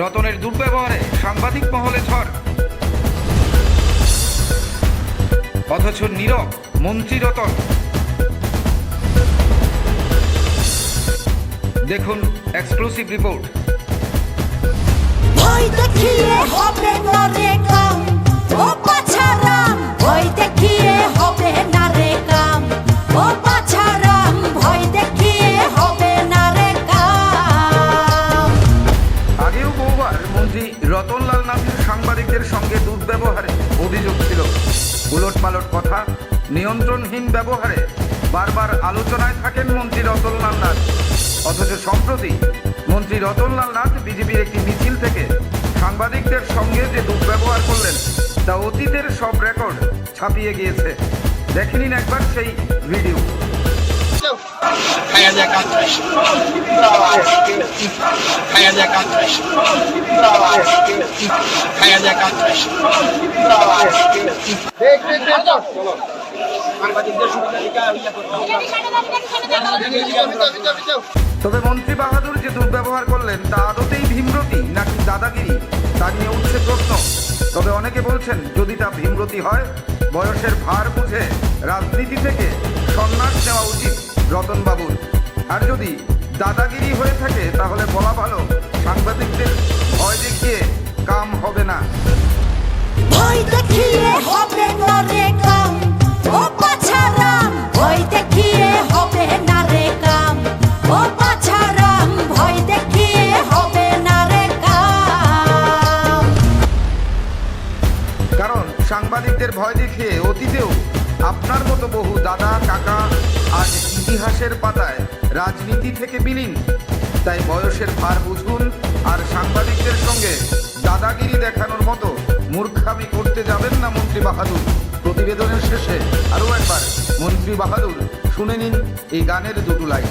রতনের দুর্ব্যবহারে সাংবাদিক মহলে ঝড়। অথচ নীরব মন্ত্রী রতন। দেখুন এক্সক্লুসিভ রিপোর্ট। ভয় দেখিয়ে হবে না রে কাম ও পাছারাম রতনলাল নাথের সাংবাদিকদের সঙ্গে দুর্ব্যবহারে অভিযোগ ছিল। উলট পালট কথা, নিয়ন্ত্রণহীন ব্যবহারে বারবার আলোচনায় থাকেন মন্ত্রী রতনলাল নাথ। অথচ সম্প্রতি মন্ত্রী রতনলাল নাথ বিজেপির একটি মিছিল থেকে সাংবাদিকদের সঙ্গে যে দুর্ব্যবহার করলেন, তা অতীতের সব রেকর্ড ছাপিয়ে গিয়েছে। দেখে নিন একবার সেই ভিডিও। তবে মন্ত্রী বাহাদুর যে দুর্ব্যবহার করলেন, তা আদতেই ভীমরতি নাকি দাদাগিরি? তা নিয়ে উঠছে প্রশ্ন। তবে অনেকে বলছেন, যদি তা ভীমরতি হয়, বয়সের ভার বুঝে রাজনীতি থেকে সন্ন্যাস নেওয়া উচিত। রতনবাবুর আর যদি দাদাগিরি হয়ে থাকে তাহলে বলা ভালো সাংবাদিকদের ভয় দেখিয়ে কাম হবে না। ভয় দেখিয়ে হবে না রে কাম। ও পাছারাম ভয় দেখিয়ে হবে না রে কাম। ও পাছারাম ভয় দেখিয়ে হবে না রে কাম। কারণ সাংবাদিকদের ভয় দেখিয়ে অতীতেও আপনার মতো বহু দাদা কাকা আজ ইতিহাসের পাতায় রাজনীতি থেকে বিলীন। তাই বয়সের ভার বুঝুন আর সাংবাদিকদের সঙ্গে দাদাগিরি দেখানোর মতো মূর্খামি করতে যাবেন না মন্ত্রী বাহাদুর। প্রতিবেদনের শেষে আরও একবার মন্ত্রী বাহাদুর শুনে নিন এই গানের দুটো লাইন।